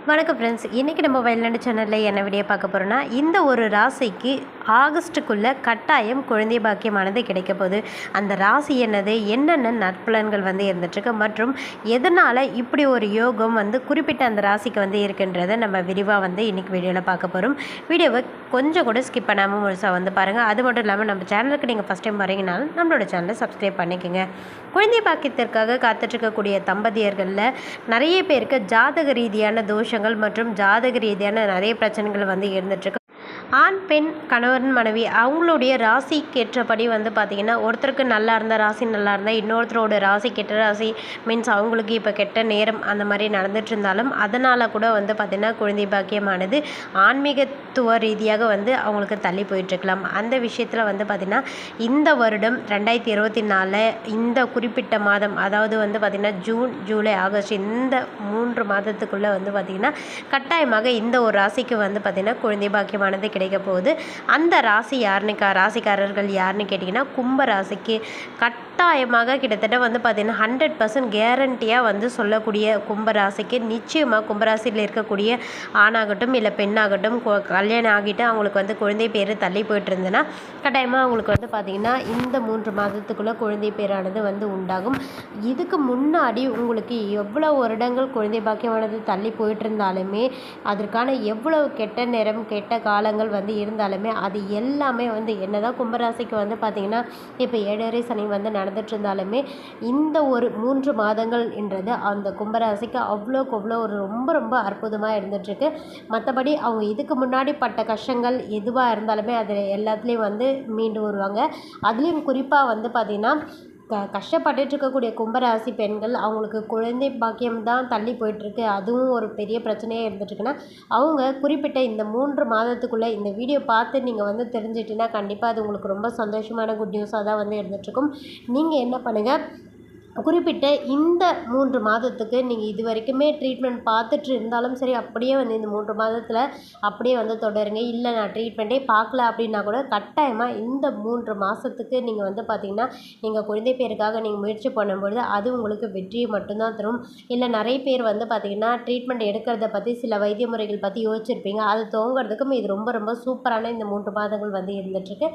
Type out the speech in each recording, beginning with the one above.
வணக்கம் ஃப்ரெண்ட்ஸ் இன்றைக்கி நம்ம வயல்நாடு சேனலில் என்ன வீடியோ பார்க்க போகிறோன்னா இந்த ஒரு ராசிக்கு ஆகஸ்ட்டுக்குள்ளே கட்டாயம் குழந்தை பாக்கியமானது கிடைக்க போகுது. அந்த ராசி என்னது? என்னென்ன நற்பலன்கள் வந்து இருந்துட்டுருக்கு? மற்றும் எதனால் இப்படி ஒரு யோகம் வந்து குறிப்பிட்ட அந்த ராசிக்கு வந்து இருக்குன்றதை நம்ம விரிவாக வந்து இன்றைக்கி வீடியோவில் பார்க்க போகிறோம் வீடியோவை கொஞ்சம் கூட ஸ்கிப் பண்ணாமல் முழுசாக வந்து பாருங்கள் அது மட்டும் இல்லாமல் நம்ம சேனலுக்கு நீங்கள் ஃபஸ்ட் டைம் வரீங்கனாலும் நம்மளோட சேனலை சப்ஸ்கிரைப் பண்ணிக்கோங்க. குழந்தை பாக்கியத்திற்காக காத்துட்ருக்கக்கூடிய தம்பதியர்களில் நிறைய பேருக்கு ஜாதக ரீதியான தோஷங்கள் மற்றும் ஜாதக ரீதியான நிறைய பிரச்சனைகள் வந்து இருந்துட்டுருக்கு. ஆண் பெண் கணவன் மனைவி அவங்களுடைய ராசிக்கேற்றபடி வந்து பார்த்திங்கன்னா ஒருத்தருக்கு நல்லா இருந்தால் ராசி நல்லா இருந்தால் இன்னொருத்தரோட ராசி கெட்ட ராசி மீன்ஸ் அவங்களுக்கு இப்போ கெட்ட நேரம் அந்த மாதிரி நடந்துட்டு இருந்தாலும் அதனால் கூட வந்து பார்த்திங்கன்னா குழந்தை பாக்கியமானது ஆன்மீகத்துவ ரீதியாக வந்து அவங்களுக்கு தள்ளி போயிட்டுருக்கலாம். அந்த விஷயத்தில் வந்து பார்த்திங்கன்னா இந்த வருடம் ரெண்டாயிரத்தி இருபத்தி நாலில் இந்த குறிப்பிட்ட மாதம் அதாவது வந்து பார்த்திங்கன்னா ஜூன் ஜூலை ஆகஸ்ட் இந்த மூன்று மாதத்துக்குள்ளே வந்து பார்த்திங்கன்னா கட்டாயமாக இந்த ஒரு ராசிக்கு வந்து பார்த்திங்கன்னா குழந்தை பாக்கியமானது கிடைக்க போகுது. அந்த ராசி யாருன்னு கா ராசிக்காரர்கள் யாருன்னு கேட்டிங்கன்னா கும்ப ராசிக்கு கட்டாயமாக கிட்டத்தட்ட வந்து பார்த்திங்கன்னா ஹண்ட்ரட் பர்சன்ட் கேரண்டியாக வந்து சொல்லக்கூடிய கும்பராசிக்கு நிச்சயமாக கும்பராசியில் இருக்கக்கூடிய ஆணாகட்டும் இல்லை பெண்ணாகட்டும் கல்யாணம் ஆகிட்டு அவங்களுக்கு வந்து குழந்தை பேர் தள்ளி போயிட்டு இருந்ததுன்னா கட்டாயமாக அவங்களுக்கு வந்து பார்த்திங்கன்னா இந்த மூன்று மாதத்துக்குள்ளே குழந்தை பேரானது வந்து உண்டாகும். இதுக்கு முன்னாடி உங்களுக்கு எவ்வளோ வருடங்கள் குழந்தை பாக்கியமானது தள்ளி போயிட்டு இருந்தாலுமே அதற்கான எவ்வளோ கெட்ட நேரம் கெட்ட காலங்கள் வந்து இருந்தாலுமே அது எல்லாமே வந்து என்னதான் கும்பராசிக்கு வந்து பார்த்திங்கன்னா இப்போ ஏழரை சனி வந்து நடந்து நடந்துட்டு இருந்தாலுமே இந்த ஒரு மூன்று மாதங்கள் என்றது அந்த கும்பராசிக்கு அவ்வளோக்கு அவ்வளோ ஒரு ரொம்ப ரொம்ப அற்புதமாக இருந்துகிட்ருக்கு மற்றபடி அவங்க இதுக்கு முன்னாடி பட்ட கஷ்டங்கள் எதுவாக இருந்தாலுமே அதில் எல்லாத்துலேயும் வந்து மீண்டு வருவாங்க. அதுலேயும் குறிப்பாக வந்து பார்த்திங்கன்னா க கஷ்டப்பட்டுட்டு இருக்கக்கூடிய கும்பராசி பெண்கள் அவங்களுக்கு குழந்தை பாக்கியம் தான் தள்ளி போயிட்டுருக்கு அதுவும் ஒரு பெரிய பிரச்சனையாக இருந்துட்டுருக்குன்னா அவங்க குறிப்பிட்ட இந்த மூன்று மாதத்துக்குள்ளே இந்த வீடியோ பார்த்து நீங்கள் வந்து தெரிஞ்சிட்டிங்கன்னா கண்டிப்பாக அது உங்களுக்கு ரொம்ப சந்தோஷமான குட் நியூஸாக தான் வந்து இருந்துகிட்ருக்கும் நீங்கள் என்ன பண்ணுங்கள் குறிப்பிட்ட இந்த மூன்று மாதத்துக்கு நீங்கள் இது வரைக்குமே ட்ரீட்மெண்ட் பார்த்துட்டு இருந்தாலும் சரி அப்படியே வந்து இந்த மூன்று மாதத்தில் அப்படியே வந்து தொடருங்க. இல்லை நான் ட்ரீட்மெண்ட்டே பார்க்கல அப்படின்னா கூட கட்டாயமாக இந்த மூன்று மாதத்துக்கு நீங்கள் வந்து பார்த்தீங்கன்னா நீங்கள் குழந்தை பேருக்காக நீங்கள் முயற்சி பண்ணும்பொழுது அது உங்களுக்கு வெற்றியை மட்டும்தான் தரும். இல்லை நிறைய பேர் வந்து பார்த்திங்கன்னா ட்ரீட்மெண்ட் எடுக்கிறத பற்றி சில வைத்திய முறைகள் பற்றி யோசிச்சிருப்பீங்க. அது தோங்கிறதுக்கும் இது ரொம்ப ரொம்ப சூப்பரான இந்த மூன்று மாதங்கள் வந்து இருந்துகிட்ருக்கு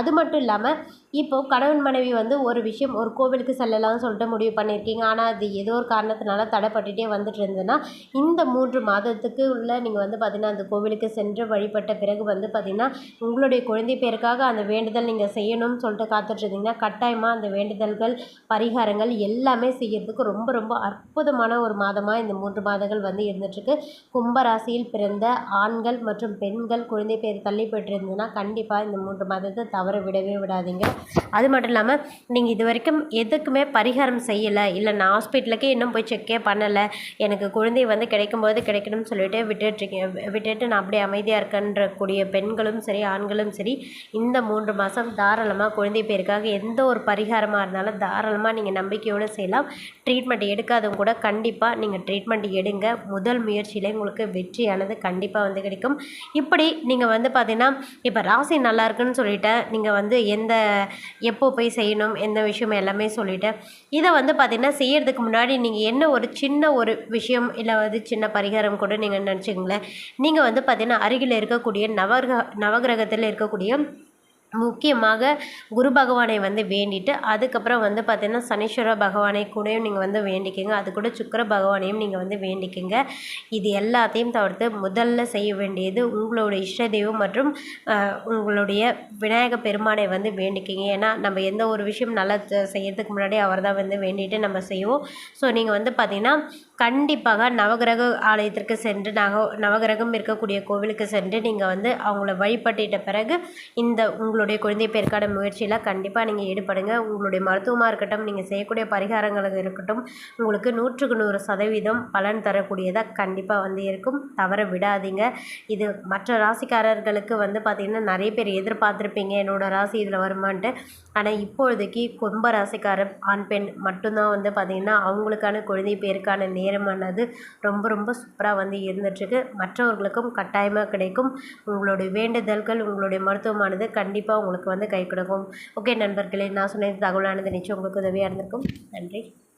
அது மட்டும் இல்லாமல் இப்போது கணவன் மனைவி வந்து ஒரு விஷயம் ஒரு கோவிலுக்கு செல்லலாம்னு சொல்லிட்டு முடிவு பண்ணியிருக்கீங்க. ஆனால் அது ஏதோ ஒரு காரணத்தினால தடைப்பட்டுட்டே வந்துட்டு இருந்ததுன்னா இந்த மூன்று மாதத்துக்கு உள்ள நீங்கள் வந்து பார்த்திங்கன்னா அந்த கோவிலுக்கு சென்று வழிபட்ட பிறகு வந்து பார்த்திங்கன்னா உங்களுடைய குழந்தை பேருக்காக அந்த வேண்டுதல் நீங்கள் செய்யணும்னு சொல்லிட்டு காத்துட்ருந்தீங்கன்னா கட்டாயமாக அந்த வேண்டுதல்கள் பரிகாரங்கள் எல்லாமே செய்யறதுக்கு ரொம்ப ரொம்ப அற்புதமான ஒரு மாதமாக இந்த மூன்று மாதங்கள் வந்து இருந்துகிட்ருக்கு கும்பராசியில் பிறந்த ஆண்கள் மற்றும் பெண்கள் குழந்தை பேர் தள்ளி போயிட்டு கண்டிப்பாக இந்த மூன்று மாதத்தை தவற விடவே விடாதீங்க. அது மட்டும் இல்லாமல் நீங்கள் இது வரைக்கும் எதுக்குமே பரிகாரம் செய்யலை. இல்லை நான் ஹாஸ்பிட்டலுக்கே இன்னும் போய் செக்கே பண்ணலை. எனக்கு குழந்தை வந்து கிடைக்கும்போது கிடைக்கணும்னு சொல்லிட்டு விட்டுட்ருக்கேன் விட்டுட்டு நான் அப்படியே அமைதியாக இருக்கன்ற கூடிய பெண்களும் சரி ஆண்களும் சரி இந்த மூன்று மாதம் தாராளமாக குழந்தை பேருக்காக எந்த ஒரு பரிகாரமாக இருந்தாலும் தாராளமாக நீங்கள் நம்பிக்கையோடு செய்யலாம். ட்ரீட்மெண்ட் எடுக்காதவங்க கூட கண்டிப்பாக நீங்கள் ட்ரீட்மெண்ட் எடுங்க. முதல் முயற்சியிலே உங்களுக்கு வெற்றியானது கண்டிப்பாக வந்து கிடைக்கும். இப்படி நீங்கள் வந்து பார்த்தீங்கன்னா இப்போ ராசி நல்லா இருக்குன்னு சொல்லிட்டேன் நீங்கள் வந்து எந்த எப்போ போய் செய்யணும் எந்த விஷயம் எல்லாமே சொல்லிட்டேன் இதை வந்து பார்த்திங்கன்னா செய்யறதுக்கு முன்னாடி நீங்கள் என்ன ஒரு சின்ன ஒரு விஷயம் இல்லை வந்து சின்ன பரிகாரம் கூட நீங்கள் நினச்சிங்களேன் நீங்கள் வந்து பார்த்திங்கன்னா அருகில் இருக்கக்கூடிய நவகிரக நவகிரகத்தில் இருக்கக்கூடிய முக்கியமாக குரு பகவானை வந்து வேண்டிட்டு அதுக்கப்புறம் வந்து பார்த்தீங்கன்னா சனீஸ்வர பகவானை கூடயும் நீங்கள் வந்து வேண்டிக்கோங்க. அது கூட சுக்கிர பகவானையும் நீங்கள் வந்து வேண்டிக்கோங்க. இது எல்லாத்தையும் தவிர்த்து முதல்ல செய்ய வேண்டியது உங்களோட இஷ்ட தெய்வம் மற்றும் உங்களுடைய விநாயக பெருமானை வந்து வேண்டிக்கிங்க. ஏன்னா நம்ம எந்த ஒரு விஷயம் நல்லா செய்யறதுக்கு முன்னாடி அவர் தான் வந்து வேண்டிட்டு நம்ம செய்வோம். ஸோ நீங்கள் வந்து பார்த்தீங்கன்னா கண்டிப்பாக நவகிரக ஆலயத்திற்கு சென்று நக நவகிரகம் இருக்கக்கூடிய கோவிலுக்கு சென்று நீங்கள் வந்து அவங்கள வழிபட்டிட்ட பிறகு இந்த உங்களுடைய குழந்தை பேருக்கான முயற்சியில் கண்டிப்பாக நீங்கள் ஈடுபடுங்க. உங்களுடைய மருத்துவமாக இருக்கட்டும் நீங்கள் செய்யக்கூடிய பரிகாரங்களுக்கு இருக்கட்டும் உங்களுக்கு நூற்றுக்கு நூறு சதவீதம் பலன் தரக்கூடியதாக கண்டிப்பாக வந்து இருக்கும். தவற விடாதீங்க. இது மற்ற ராசிக்காரர்களுக்கு வந்து பார்த்திங்கன்னா நிறைய பேர் எதிர்பார்த்துருப்பீங்க என்னோடய ராசி இதில் வருமான்ட்டு. ஆனால் இப்பொழுதைக்கு கும்ப ராசிக்காரர் ஆண் பெண் மட்டும்தான் வந்து பார்த்திங்கன்னா அவங்களுக்கான குழந்தை பேருக்கான நேரமானது ரொம்ப ரொம்ப சூப்பராக வந்து இருந்துகிட்ருக்கு மற்றவர்களுக்கும் கட்டாயமாக கிடைக்கும். உங்களுடைய வேண்டுதல்கள் உங்களுடைய மருத்துவமானது கண்டிப்பாக உங்களுக்கு வந்து கை கொடுக்கும். ஓகே நண்பர்களே நான் சொன்ன தகவலானது நிச்சயம் உங்களுக்கு உதவியாக இருந்திருக்கும். நன்றி.